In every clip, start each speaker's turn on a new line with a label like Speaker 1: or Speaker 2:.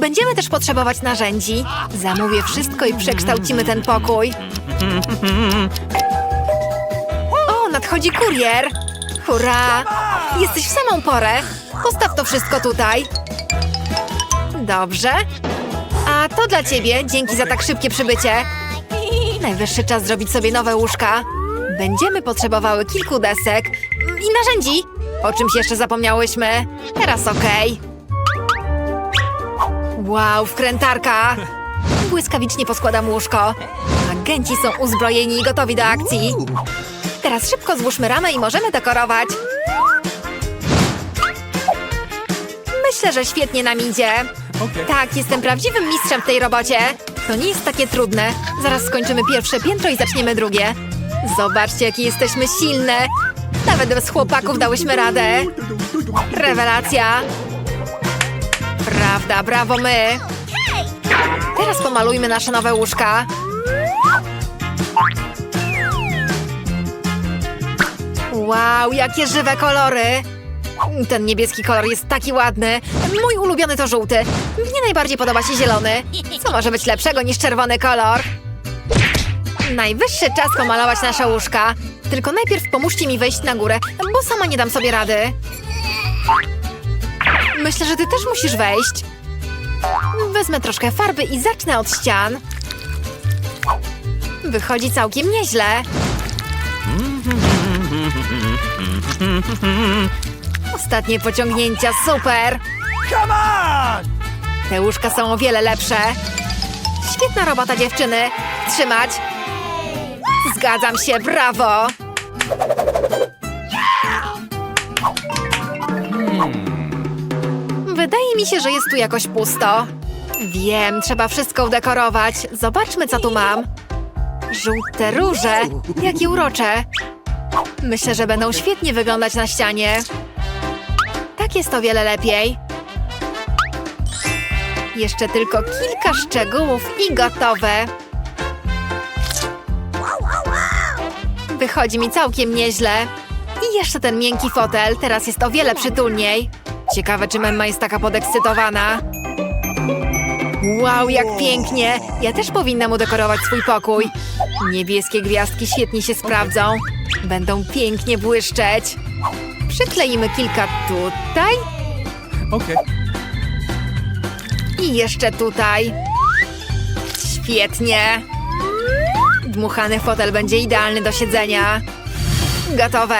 Speaker 1: Będziemy też potrzebować narzędzi. Zamówię wszystko i przekształcimy ten pokój. O, nadchodzi kurier. Hurra! Jesteś w samą porę. Postaw to wszystko tutaj. Dobrze. A to dla ciebie. Dzięki za tak szybkie przybycie. Najwyższy czas zrobić sobie nowe łóżka. Będziemy potrzebowały kilku desek i narzędzi. O czymś jeszcze zapomniałyśmy. Teraz okej. Wow, wkrętarka! Błyskawicznie poskładam łóżko. Agenci są uzbrojeni i gotowi do akcji. Teraz szybko złóżmy ramę i możemy dekorować. Myślę, że świetnie nam idzie. Tak, jestem prawdziwym mistrzem w tej robocie. To nie jest takie trudne. Zaraz skończymy pierwsze piętro i zaczniemy drugie. Zobaczcie, jakie jesteśmy silne. Nawet bez chłopaków dałyśmy radę. Rewelacja. Prawda, brawo my. Teraz pomalujmy nasze nowe łóżka. Wow, jakie żywe kolory! Ten niebieski kolor jest taki ładny. Mój ulubiony to żółty. Mnie najbardziej podoba się zielony. Co może być lepszego niż czerwony kolor? Najwyższy czas pomalować nasze łóżka. Tylko najpierw pomóżcie mi wejść na górę, bo sama nie dam sobie rady. Myślę, że ty też musisz wejść. Wezmę troszkę farby i zacznę od ścian. Wychodzi całkiem nieźle. Ostatnie pociągnięcia, super!
Speaker 2: Come on!
Speaker 1: Te łóżka są o wiele lepsze. Świetna robota, dziewczyny. Trzymać. Zgadzam się, brawo! Się, że jest tu jakoś pusto. Wiem, trzeba wszystko udekorować. Zobaczmy, co tu mam. Żółte róże. Jakie urocze. Myślę, że będą świetnie wyglądać na ścianie. Tak jest o wiele lepiej. Jeszcze tylko kilka szczegółów i gotowe. Wychodzi mi całkiem nieźle. I jeszcze ten miękki fotel, teraz jest o wiele przytulniej. Ciekawe, czy Memma jest taka podekscytowana. Wow, jak pięknie! Ja też powinnam udekorować swój pokój. Niebieskie gwiazdki świetnie się sprawdzą. Będą pięknie błyszczeć. Przykleimy kilka tutaj
Speaker 2: Okay.
Speaker 1: i jeszcze tutaj. Świetnie. Dmuchany fotel będzie idealny do siedzenia. Gotowe.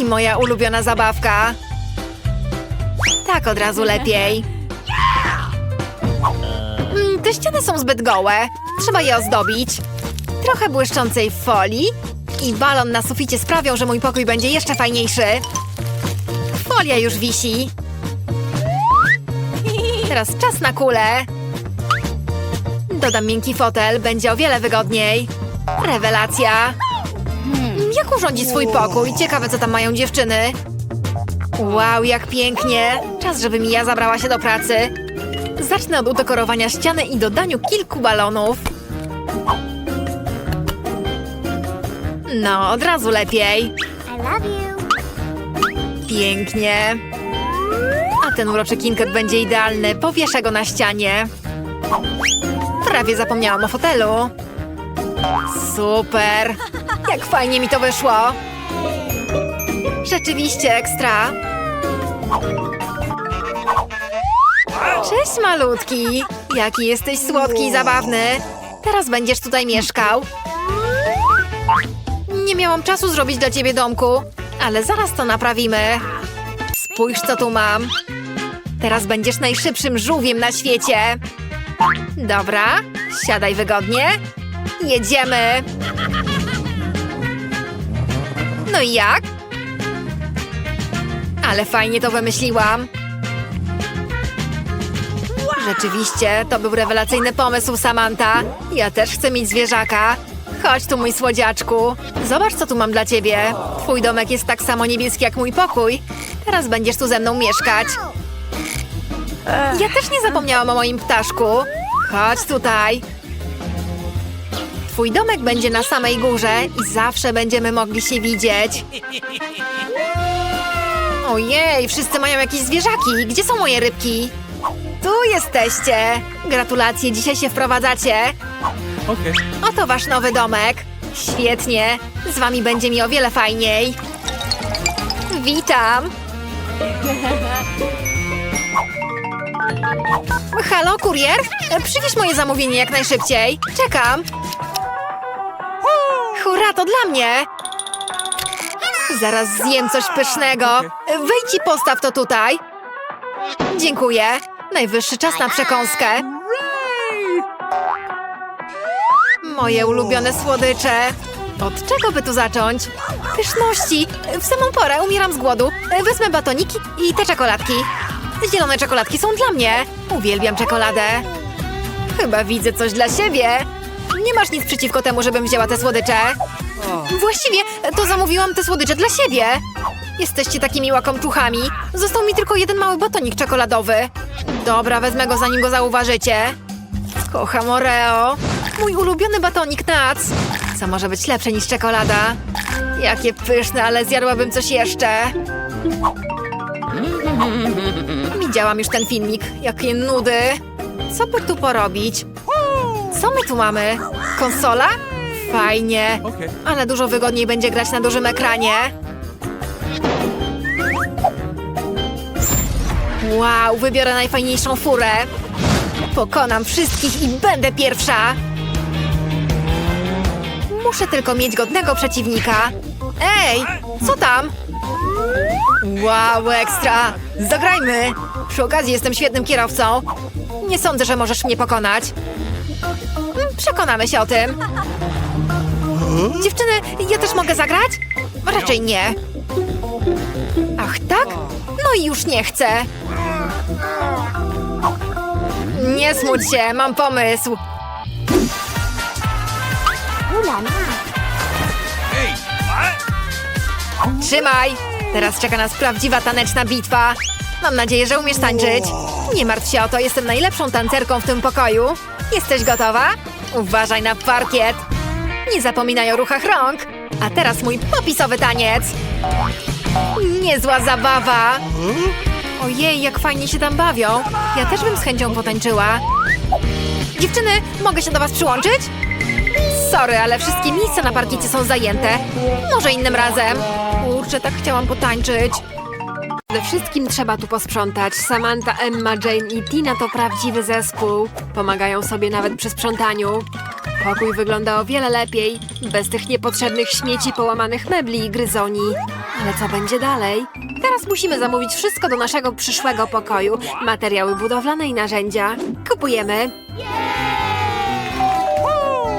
Speaker 1: I moja ulubiona zabawka. Tak od razu lepiej. Mm, Te ściany są zbyt gołe. Trzeba je ozdobić. Trochę błyszczącej folii i balon na suficie sprawią, że mój pokój będzie jeszcze fajniejszy. Folia już wisi. Teraz czas na kulę. Dodam miękki fotel, będzie o wiele wygodniej. Rewelacja. Jak urządzi swój pokój? Ciekawe, co tam mają dziewczyny. Wow, jak pięknie. Czas, żeby Mija zabrała się do pracy. Zacznę od udekorowania ściany i dodaniu kilku balonów. No, od razu lepiej. Pięknie. A ten uroczy kinket będzie idealny. Powieszę go na ścianie. Prawie zapomniałam o fotelu. Super. Jak fajnie mi to wyszło. Rzeczywiście ekstra. Cześć malutki. Jaki jesteś słodki i zabawny. Teraz będziesz tutaj mieszkał. Nie miałam czasu zrobić dla ciebie domku, ale zaraz to naprawimy. Spójrz, co tu mam. Teraz będziesz najszybszym żółwiem na świecie. Dobra, siadaj wygodnie. Jedziemy. No i jak? Ale fajnie to wymyśliłam. Rzeczywiście, to był rewelacyjny pomysł, Samantha. Ja też chcę mieć zwierzaka. Chodź tu, mój słodziaczku. Zobacz, co tu mam dla ciebie. Twój domek jest tak samo niebieski jak mój pokój. Teraz będziesz tu ze mną mieszkać. Ja też nie zapomniałam o moim ptaszku. Chodź tutaj. Twój domek będzie na samej górze i zawsze będziemy mogli się widzieć. Ojej, wszyscy mają jakieś zwierzaki. Gdzie są moje rybki? Tu jesteście. Gratulacje, dzisiaj się wprowadzacie.
Speaker 2: Okay.
Speaker 1: Oto wasz nowy domek. Świetnie. Z wami będzie mi o wiele fajniej. Witam. Halo, kurier? Przywieź moje zamówienie jak najszybciej. Czekam. To dla mnie. Zaraz zjem coś pysznego. Wejdź i postaw to tutaj. Dziękuję. Najwyższy czas na przekąskę. Moje ulubione słodycze. Od czego by tu zacząć? Pyszności. W samą porę umieram z głodu. Wezmę batoniki i te czekoladki. Zielone czekoladki są dla mnie. Uwielbiam czekoladę. Chyba widzę coś dla siebie. Nie masz nic przeciwko temu, żebym wzięła te słodycze. Właściwie to zamówiłam te słodycze dla siebie. Jesteście takimi łakomczuchami. Został mi tylko jeden mały batonik czekoladowy. Dobra, wezmę go zanim go zauważycie. Kocham Oreo. Mój ulubiony batonik Nuts. Co może być lepsze niż czekolada? Jakie pyszne, ale zjadłabym coś jeszcze. Widziałam już ten filmik. Jakie nudy. Co by tu porobić? Co my tu mamy? Konsola? Fajnie. Ale dużo wygodniej będzie grać na dużym ekranie. Wow, wybiorę najfajniejszą furę. Pokonam wszystkich i będę pierwsza. Muszę tylko mieć godnego przeciwnika. Ej, co tam? Wow, ekstra! Zagrajmy! Przy okazji jestem świetnym kierowcą. Nie sądzę, że możesz mnie pokonać. Przekonamy się o tym. Dziewczyny, ja też mogę zagrać? Raczej nie. Ach, tak? No i już nie chcę. Nie smuć się, mam pomysł. Trzymaj! Teraz czeka nas prawdziwa taneczna bitwa. Mam nadzieję, że umiesz tańczyć. Nie martw się o to, jestem najlepszą tancerką w tym pokoju. Jesteś gotowa? Uważaj na parkiet. Nie zapominaj o ruchach rąk. A teraz mój popisowy taniec. Niezła zabawa. Ojej, jak fajnie się tam bawią. Ja też bym z chęcią potańczyła. Dziewczyny, mogę się do was przyłączyć? Sorry, ale wszystkie miejsca na parkiecie są zajęte. Może innym razem. Kurczę, tak chciałam potańczyć. Przede wszystkim trzeba tu posprzątać. Samantha, Emma, Jane i Tina to prawdziwy zespół. Pomagają sobie nawet przy sprzątaniu. Pokój wygląda o wiele lepiej, bez tych niepotrzebnych śmieci, połamanych mebli i gryzoni. Ale co będzie dalej? Teraz musimy zamówić wszystko do naszego przyszłego pokoju. Materiały budowlane i narzędzia. Kupujemy.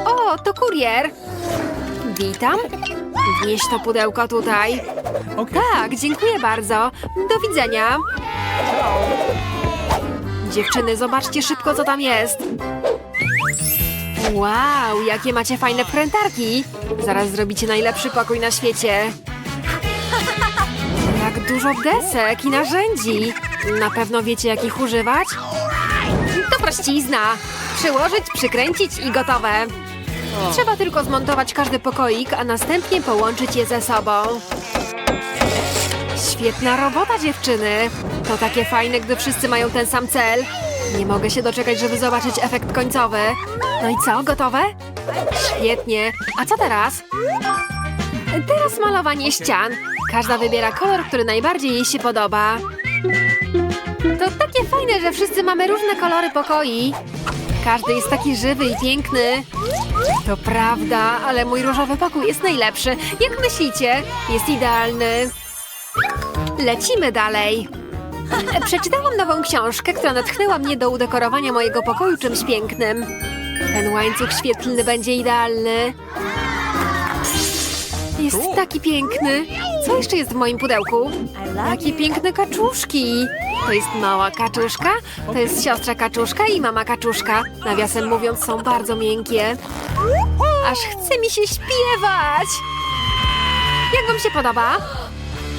Speaker 1: O, to kurier. Witam. Wnieś to pudełko tutaj.
Speaker 2: Okay.
Speaker 1: Tak, dziękuję bardzo. Do widzenia. Dziewczyny, zobaczcie szybko, co tam jest. Wow, jakie macie fajne prętarki. Zaraz zrobicie najlepszy pokój na świecie. Jak dużo desek i narzędzi. Na pewno wiecie, jak ich używać? To prościzna. Przyłożyć, przykręcić i gotowe. Trzeba tylko zmontować każdy pokoik, a następnie połączyć je ze sobą. Świetna robota, dziewczyny! To takie fajne, gdy wszyscy mają ten sam cel. Nie mogę się doczekać, żeby zobaczyć efekt końcowy. No i co, gotowe? Świetnie. A co teraz? Teraz malowanie ścian. Każda wybiera kolor, który najbardziej jej się podoba. To takie fajne, że wszyscy mamy różne kolory pokoi. Każdy jest taki żywy i piękny. To prawda, ale mój różowy pokój jest najlepszy. Jak myślicie? Jest idealny. Lecimy dalej. Przeczytałam nową książkę, która natchnęła mnie do udekorowania mojego pokoju czymś pięknym. Ten łańcuch świetlny będzie idealny. Jest taki piękny. Co jeszcze jest w moim pudełku? Jakie piękne kaczuszki. To jest mała kaczuszka, to jest siostra kaczuszka i mama kaczuszka. Nawiasem mówiąc, są bardzo miękkie. Aż chce mi się śpiewać. Jak wam się podoba?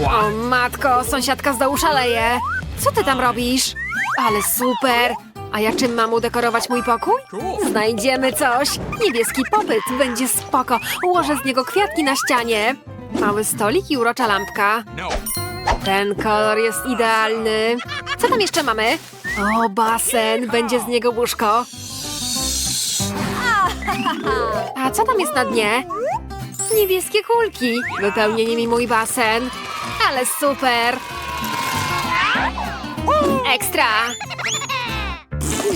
Speaker 1: O matko, sąsiadka z dołu szaleje. Co ty tam robisz? Ale super. A ja czym mam udekorować mój pokój? Znajdziemy coś. Niebieski popyt, będzie spoko. Ułożę z niego kwiatki na ścianie. Mały stolik i urocza lampka.
Speaker 2: No.
Speaker 1: Ten kolor jest idealny. Co tam jeszcze mamy? O, basen. Będzie z niego łóżko. A co tam jest na dnie? Niebieskie kulki. Wypełnienie mi mój basen. Ale super. Ekstra.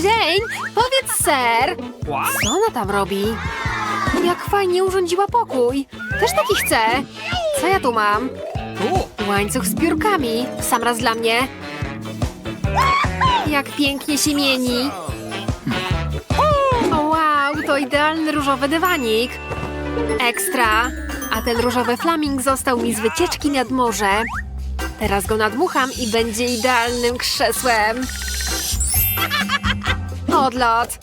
Speaker 1: Jane, powiedz ser. Co ona tam robi? Jak fajnie urządziła pokój. Też taki chcę. Co ja tu mam? Łańcuch z piórkami. Sam raz dla mnie. Jak pięknie się mieni. O wow, to idealny różowy dywanik. Ekstra. A ten różowy flaming został mi z wycieczki nad morze. Teraz go nadmucham i będzie idealnym krzesłem. Odlot.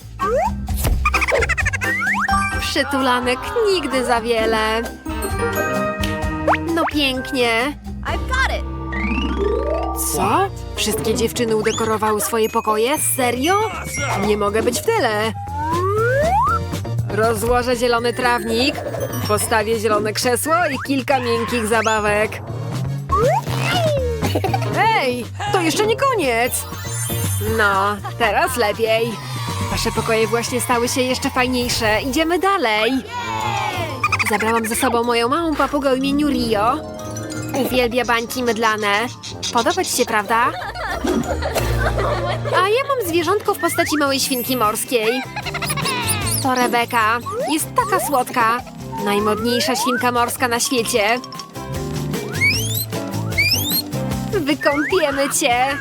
Speaker 1: Przytulanek nigdy za wiele. No pięknie. Co? Wszystkie dziewczyny udekorowały swoje pokoje? Serio? Nie mogę być w tyle. Rozłożę zielony trawnik, postawię zielone krzesło i kilka miękkich zabawek. Ej, to jeszcze nie koniec. No, teraz lepiej. Wasze pokoje właśnie stały się jeszcze fajniejsze. Idziemy dalej. Zabrałam ze sobą moją małą papugę o imieniu Rio. Uwielbia bańki mydlane. Podoba ci się, prawda? A ja mam zwierzątko w postaci małej świnki morskiej. To Rebeka. Jest taka słodka. Najmodniejsza świnka morska na świecie. Wykąpiemy cię.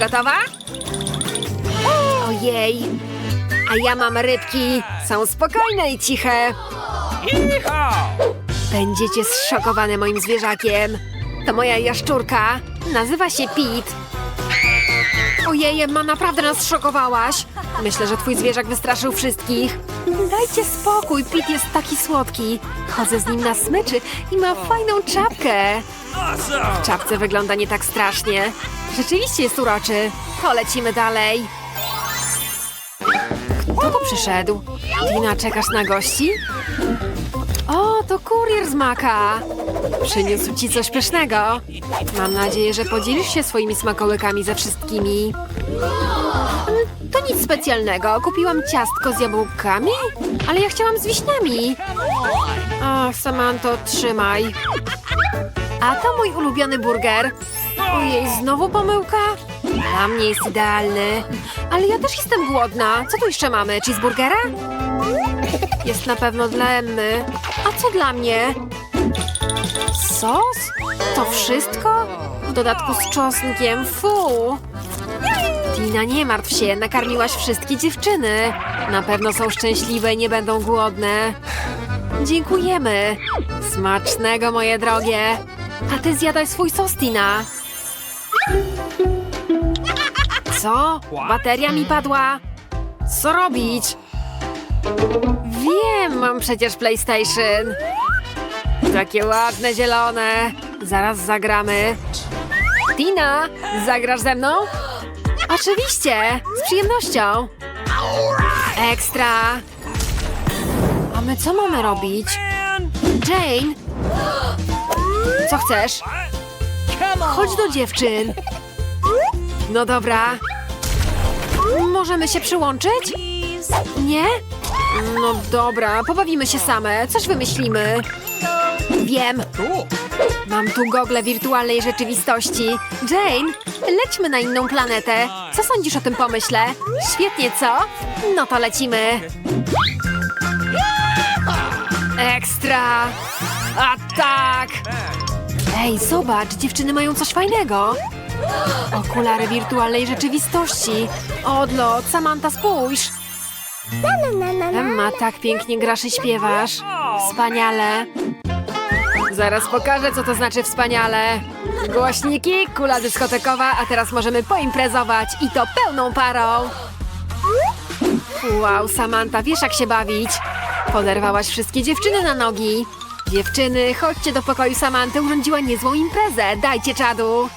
Speaker 1: Gotowa? Ojej. A ja mam rybki. Są spokojne i ciche. Będziecie zszokowane moim zwierzakiem. To moja jaszczurka. Nazywa się Pit. Ojej, ma naprawdę nas zszokowałaś. Myślę, że twój zwierzak wystraszył wszystkich. Dajcie spokój, Pit jest taki słodki. Chodzę z nim na smyczy i ma fajną czapkę. W czapce wygląda nie tak strasznie. Rzeczywiście jest uroczy. To lecimy dalej. Kto tu przyszedł? Tina, czekasz na gości? O, to kurier z Maka. Przyniósł ci coś pysznego. Mam nadzieję, że podzielisz się swoimi smakołykami ze wszystkimi. To nic specjalnego. Kupiłam ciastko z jabłkami, ale ja chciałam z wiśniami. Ach, Samanto, trzymaj. A to mój ulubiony burger. Ojej, znowu pomyłka? Dla mnie jest idealny. Ale ja też jestem głodna. Co tu jeszcze mamy? Cheeseburgera? Jest na pewno dla Emmy. A co dla mnie? Sos? To wszystko? W dodatku z czosnkiem. Fu! Tina, nie martw się. Nakarmiłaś wszystkie dziewczyny. Na pewno są szczęśliwe i nie będą głodne. Dziękujemy. Smacznego, moje drogie. A ty zjadaj swój sos, Tina. Co? Bateria mi padła? Co robić? Wiem, mam przecież PlayStation. Takie ładne, zielone. Zaraz zagramy. Tina, zagrasz ze mną? Oczywiście, z przyjemnością. Ekstra. A my co mamy robić? Jane? Co chcesz? Chodź do dziewczyn. No dobra. Możemy się przyłączyć? Nie? No dobra, pobawimy się same. Coś wymyślimy. Wiem, mam tu gogle wirtualnej rzeczywistości. Jane, lećmy na inną planetę. Co sądzisz o tym pomyśle? Świetnie, co? No to lecimy. Ekstra! A tak! Ej, zobacz, dziewczyny mają coś fajnego. Okulary wirtualnej rzeczywistości. Odlot, Samantha, spójrz. Emma, tak pięknie grasz i śpiewasz. Wspaniale. Zaraz pokażę, co to znaczy wspaniale. Głośniki, kula dyskotekowa, a teraz możemy poimprezować i to pełną parą. Wow, Samantha, wiesz jak się bawić. Poderwałaś wszystkie dziewczyny na nogi. Dziewczyny, chodźcie do pokoju Samanty, urządziła niezłą imprezę. Dajcie czadu.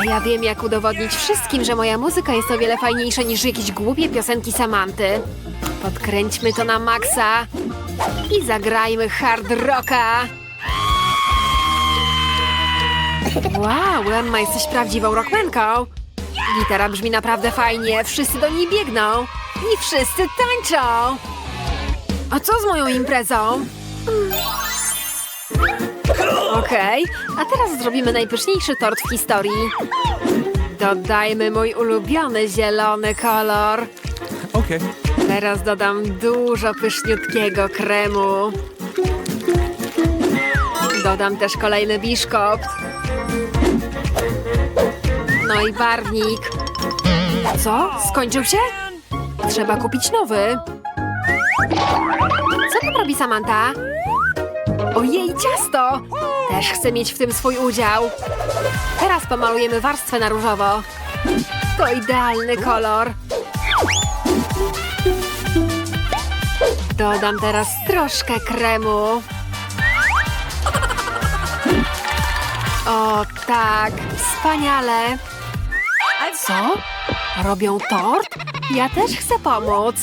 Speaker 1: A ja wiem, jak udowodnić wszystkim, że moja muzyka jest o wiele fajniejsza niż jakieś głupie piosenki Samanty. Podkręćmy to na maksa i zagrajmy hard rocka. Wow, Emma, jesteś prawdziwą rockmanką. Gitara brzmi naprawdę fajnie, wszyscy do niej biegną i wszyscy tańczą. A co z moją imprezą? Okej, a teraz zrobimy najpyszniejszy tort w historii. Dodajmy mój ulubiony zielony kolor.
Speaker 2: Okay.
Speaker 1: Teraz dodam dużo pyszniutkiego kremu. Dodam też kolejny biszkopt. No i barwnik. Co? Skończył się? Trzeba kupić nowy. Co tam robi Samantha? Ojej, ciasto! Też chcę mieć w tym swój udział. Teraz pomalujemy warstwę na różowo. To idealny kolor. Dodam teraz troszkę kremu. O tak, wspaniale. Co? Robią tort? Ja też chcę pomóc.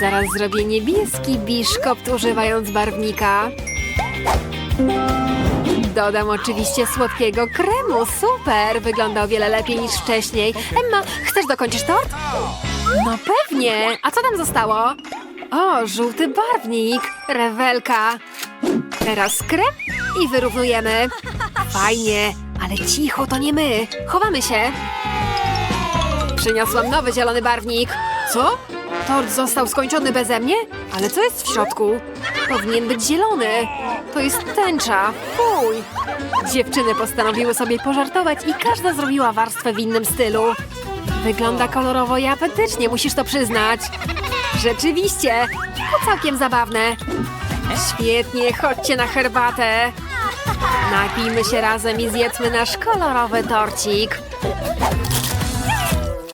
Speaker 1: Zaraz zrobię niebieski biszkopt używając barwnika. Dodam oczywiście słodkiego kremu. Super! Wygląda o wiele lepiej niż wcześniej. Emma, chcesz dokończyć tort? No pewnie. A co tam zostało? O, żółty barwnik. Rewelka. Teraz krem i wyrównujemy. Fajnie, ale cicho, to nie my. Chowamy się. Przyniosłam nowy zielony barwnik. Co? Tort został skończony beze mnie? Ale co jest w środku? Powinien być zielony. To jest tęcza. Fuj. Dziewczyny postanowiły sobie pożartować i każda zrobiła warstwę w innym stylu. Wygląda kolorowo i apetycznie, musisz to przyznać. Rzeczywiście, to całkiem zabawne. Świetnie, chodźcie na herbatę. Napijmy się razem i zjedzmy nasz kolorowy torcik.